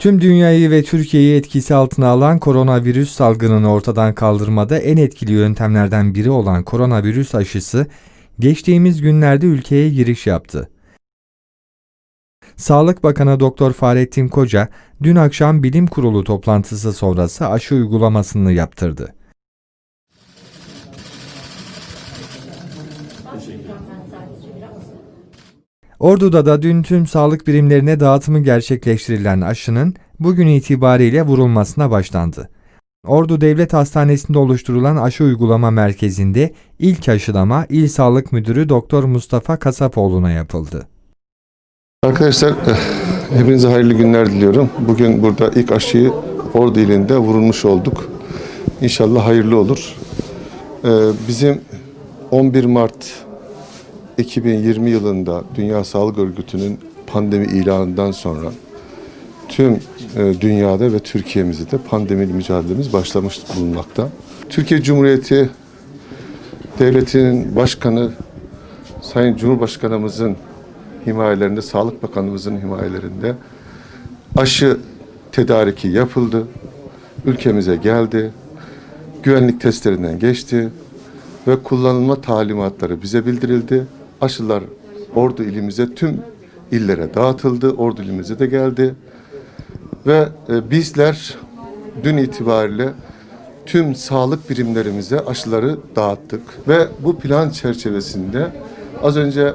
Tüm dünyayı ve Türkiye'yi etkisi altına alan koronavirüs salgınını ortadan kaldırmada en etkili yöntemlerden biri olan koronavirüs aşısı geçtiğimiz günlerde ülkeye giriş yaptı. Sağlık Bakanı Doktor Fahrettin Koca dün akşam bilim kurulu toplantısı sonrası aşı uygulamasını yaptırdı. Ordu'da da dün tüm sağlık birimlerine dağıtımı gerçekleştirilen aşının bugün itibariyle vurulmasına başlandı. Ordu Devlet Hastanesi'nde oluşturulan aşı uygulama merkezinde ilk aşılama İl Sağlık Müdürü Doktor Mustafa Kasapoğlu'na yapıldı. Arkadaşlar eh, hepinize hayırlı günler diliyorum. Bugün burada ilk aşıyı Ordu ilinde vurulmuş olduk. İnşallah hayırlı olur. Ee, Bizim 11 Mart 2020 yılında Dünya Sağlık Örgütü'nün pandemi ilanından sonra tüm e, dünyada ve Türkiye'mizde de pandemiyle mücadelemiz başlamış bulunmakta. Türkiye Cumhuriyeti Devleti'nin başkanı Sayın Cumhurbaşkanımızın himayelerinde, Sağlık Bakanımızın himayelerinde aşı tedariki yapıldı. Ülkemize geldi. Güvenlik testlerinden geçti ve kullanılma talimatları bize bildirildi. Aşılar Ordu ilimize tüm illere dağıtıldı. Ordu ilimize de geldi. Ve e, bizler dün itibariyle tüm sağlık birimlerimize aşıları dağıttık ve bu plan çerçevesinde az önce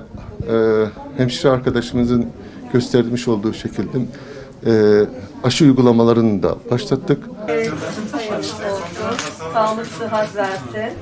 e, hemşire arkadaşımızın göstermiş olduğu şekilde e, aşı uygulamalarını da başlattık. Sağlık sıhhat versin.